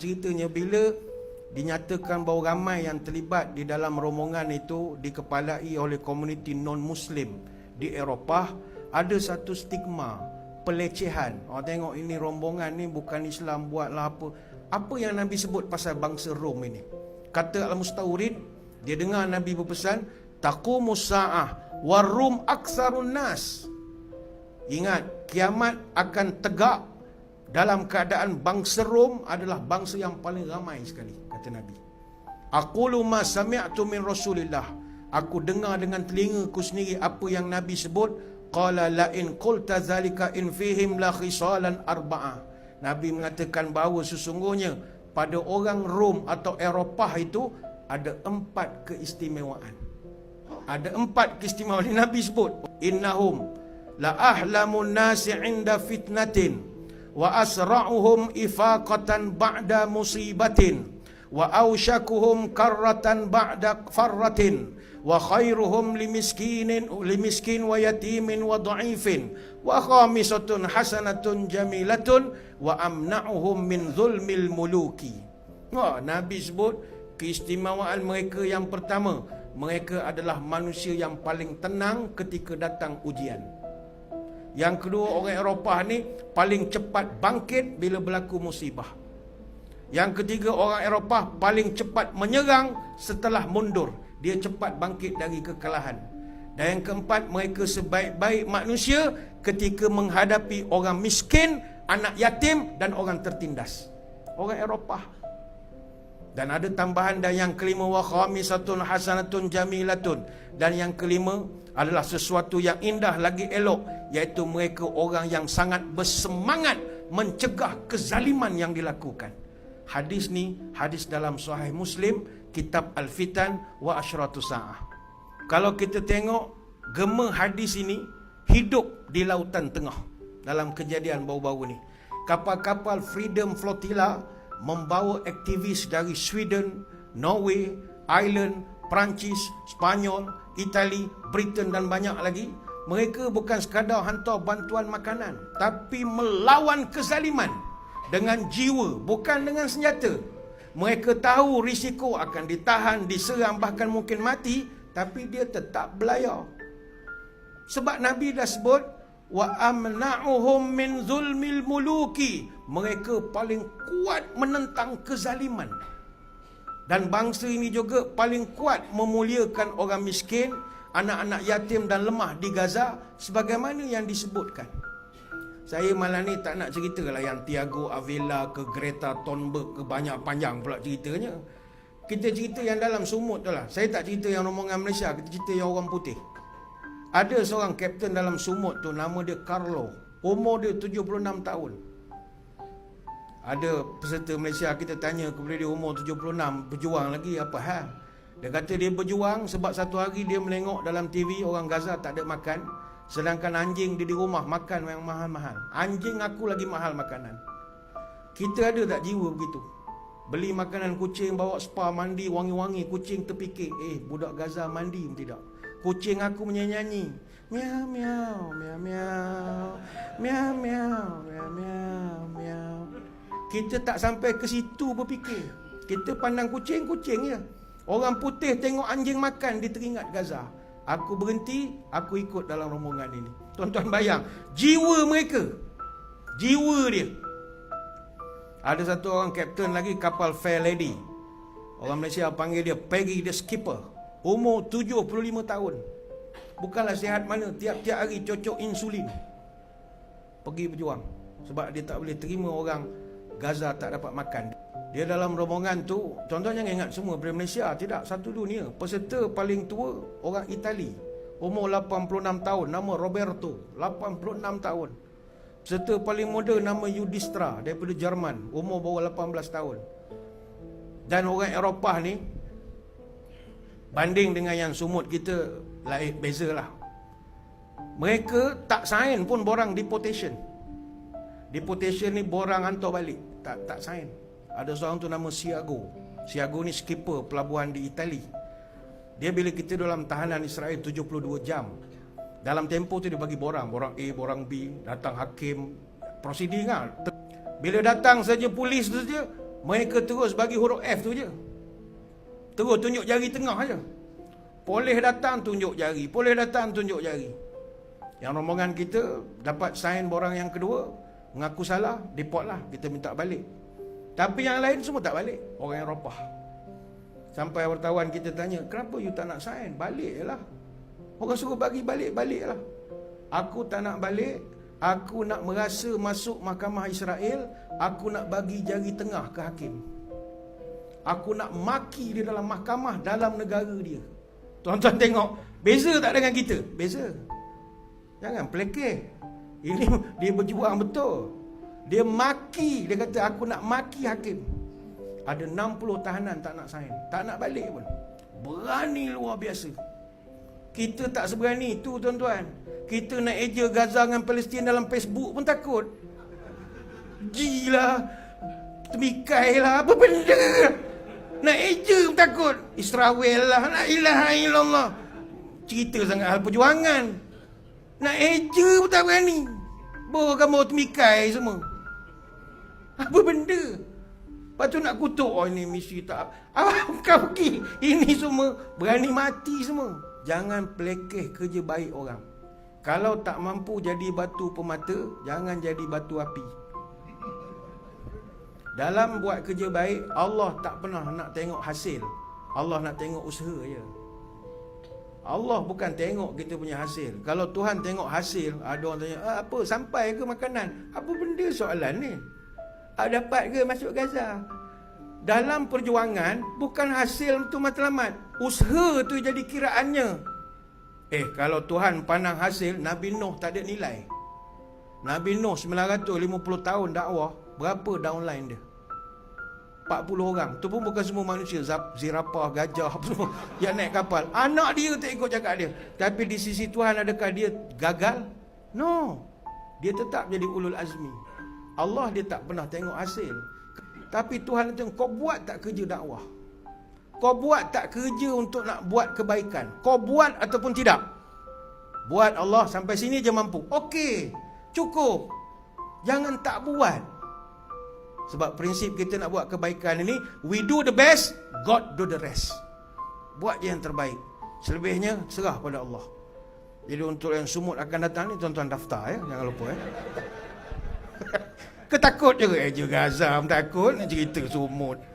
Ceritanya bila dinyatakan bahawa ramai yang terlibat di dalam rombongan itu dikepalai oleh komuniti non-Muslim di Eropah, ada satu stigma pelecehan. Orang tengok ini rombongan ni bukan Islam buatlah apa. Apa yang Nabi sebut pasal bangsa Rom ini? Kata Al-Mustawrid, dia dengar Nabi berpesan, taqumus sa'ah warum aksarun nas. Ingat, kiamat akan tegak dalam keadaan bangsa Rom adalah bangsa yang paling ramai sekali kata Nabi. Aku luma sami'tu min Rasulillah. Aku dengar dengan telingaku sendiri apa yang Nabi sebut. Qala la in qulta zalika in fihim la khisalan arba'ah. Nabi mengatakan bahawa sesungguhnya pada orang Rom atau Eropah itu ada empat keistimewaan. Ada empat keistimewaan Nabi sebut. Innahum la ahlamun nasi inda fitnatin wa asra'uhum ifaqatan ba'da musibatin. Wa awshakuhum karratan ba'da farratin. Wa khairuhum limiskinin limiskin wa yatimin wa dha'ifin wa khamisatun hasanatun jamilatun. Wa amna'uhum min zulmil muluki. Wah, Nabi sebut keistimewaan mereka yang pertama. Mereka adalah manusia yang paling tenang ketika datang ujian yang kedua orang Eropah ni paling cepat bangkit bila berlaku musibah. Yang ketiga orang Eropah paling cepat menyerang setelah mundur. Dia cepat bangkit dari kekalahan. Dan yang keempat mereka sebaik-baik manusia ketika menghadapi orang miskin, anak yatim dan orang tertindas. Orang Eropah. Dan ada tambahan dan yang kelima wa khamisatun hasanatun jamilatun dan yang kelima adalah sesuatu yang indah lagi elok iaitu mereka orang yang sangat bersemangat mencegah kezaliman yang dilakukan. Hadis ni hadis dalam Sahih Muslim, kitab Al-Fitan wa Ashratus Sa'ah. Kalau kita tengok gema hadis ini hidup di lautan tengah dalam kejadian baru-baru ni. Kapal-kapal Freedom Flotilla membawa aktivis dari Sweden, Norway, Ireland, Perancis, Spanyol, Itali, Britain dan banyak lagi. Mereka bukan sekadar hantar bantuan makanan tapi melawan kezaliman dengan jiwa bukan dengan senjata. Mereka tahu risiko akan ditahan diserang bahkan mungkin mati tapi dia tetap belayar. Sebab nabi dah sebut wa amna'uhum min zulmil muluki mereka paling kuat menentang kezaliman dan bangsa ini juga paling kuat memuliakan orang miskin anak-anak yatim dan lemah di Gaza sebagaimana yang disebutkan. Saya malam ni tak nak cerita lah yang Tiago Avila ke Greta Thunberg ke banyak panjang pula ceritanya. Kita cerita yang dalam sumut tu lah. Saya tak cerita yang rombongan Malaysia, kita cerita yang orang putih. Ada seorang kapten dalam sumut tu nama dia Carlo. Umur dia 76 tahun. Ada peserta Malaysia kita tanya kepada dia umur 76 berjuang lagi apa hal? Dia kata dia berjuang sebab satu hari dia melengok dalam TV orang Gaza tak ada makan. Sedangkan anjing dia di rumah makan yang mahal-mahal. Anjing aku lagi mahal makanan. Kita ada tak jiwa begitu? Beli makanan kucing, bawa spa, mandi, wangi-wangi. Kucing terfikir, eh budak Gaza mandi tidak. Kucing aku menyanyi. Miau, miau, miau, miau. Miau, miau, miau, miau, miau. Kita tak sampai ke situ berfikir. Kita pandang kucing, kucing. Ya. Orang putih tengok anjing makan di teringat Gaza. Aku berhenti, aku ikut dalam rombongan ini. Tuan-tuan bayang, jiwa mereka. Jiwa dia. Ada satu orang kapten lagi kapal Fair Lady. Orang Malaysia panggil dia Peggy the Skipper. Umur 75 tahun. Bukanlah sihat mana, tiap-tiap hari cocok insulin. Pergi berjuang. Sebab dia tak boleh terima orang Gaza tak dapat makan. Dia dalam rombongan tu, tuan-tuan jangan ingat semua dari Malaysia, tidak satu dunia. Peserta paling tua orang Itali, umur 86 tahun, nama Roberto, 86 tahun. Peserta paling muda nama Yudistra daripada Jerman, umur baru 18 tahun. Dan orang Eropah ni banding dengan yang sumut kita lain bezalah. Mereka tak sign pun borang deportation. Deportation ni borang hantar balik, tak tak sign. Ada seorang tu nama Siago. Siago ni skipper pelabuhan di Itali. Dia bila kita dalam tahanan Israel 72 jam. Dalam tempoh tu dia bagi borang, borang A, borang B, datang hakim, proceeding lah. Bila datang saja polis tu saja, Mereka terus bagi huruf F tu je. Terus tunjuk jari tengah aja. Boleh datang tunjuk jari, boleh datang tunjuk jari. Yang rombongan kita dapat sign borang yang kedua, mengaku salah, deport lah, kita minta balik. Tapi yang lain semua tak balik, orang Eropah. Sampai wartawan kita tanya, kenapa you tak nak sign? Balik je lah. Orang suruh bagi balik, balik lah. Aku tak nak balik, aku nak merasa masuk mahkamah Israel, aku nak bagi jari tengah ke hakim. Aku nak maki dia dalam mahkamah dalam negara dia. Tuan-tuan tengok, beza tak dengan kita? Beza. Jangan pelekeh. Ini dia berjuang betul. Dia maki, dia kata aku nak maki hakim. Ada 60 tahanan tak nak sign, tak nak balik pun. Berani luar biasa. Kita tak seberani itu tuan-tuan. Kita nak eja Gaza dengan Palestin dalam Facebook pun takut. Gila. Temikai lah. Apa benda? Nak eja pun takut. Israel lah. La ilaha illallah. Cerita sangat hal perjuangan. Nak eja pun tak berani. Bawa kamu temikai semua. Apa benda? Lepas tu nak kutuk. Oh ini misi tak. Apa kau pergi? Ini semua berani mati semua. Jangan pelekeh kerja baik orang. Kalau tak mampu jadi batu pemata, jangan jadi batu api. Dalam buat kerja baik, Allah tak pernah nak tengok hasil. Allah nak tengok usaha je. Allah bukan tengok kita punya hasil. Kalau Tuhan tengok hasil, ada orang tanya, ah, apa sampai ke makanan? Apa benda soalan ni? Ah, dapat ke masuk Gaza? Dalam perjuangan, bukan hasil tu matlamat. Usaha tu jadi kiraannya. Eh, kalau Tuhan pandang hasil, Nabi Nuh tak ada nilai. Nabi Nuh 950 tahun dakwah, berapa downline dia? 40 orang. Tu pun bukan semua manusia. Zap, zirapah, gajah, semua yang naik kapal. Anak dia tak ikut cakap dia. Tapi di sisi Tuhan adakah dia gagal? No. Dia tetap jadi ulul azmi. Allah dia tak pernah tengok hasil. Tapi Tuhan tengok, kau buat tak kerja dakwah? Kau buat tak kerja untuk nak buat kebaikan? Kau buat ataupun tidak? Buat Allah sampai sini je mampu. Okey, cukup. Jangan tak buat. Sebab prinsip kita nak buat kebaikan ini, we do the best, God do the rest. Buat yang terbaik. Selebihnya serah pada Allah. Jadi untuk yang sumut akan datang ni tuan-tuan daftar ya, jangan lupa ya. Ketakut ke? Eh, Gaza takut nak cerita sumut.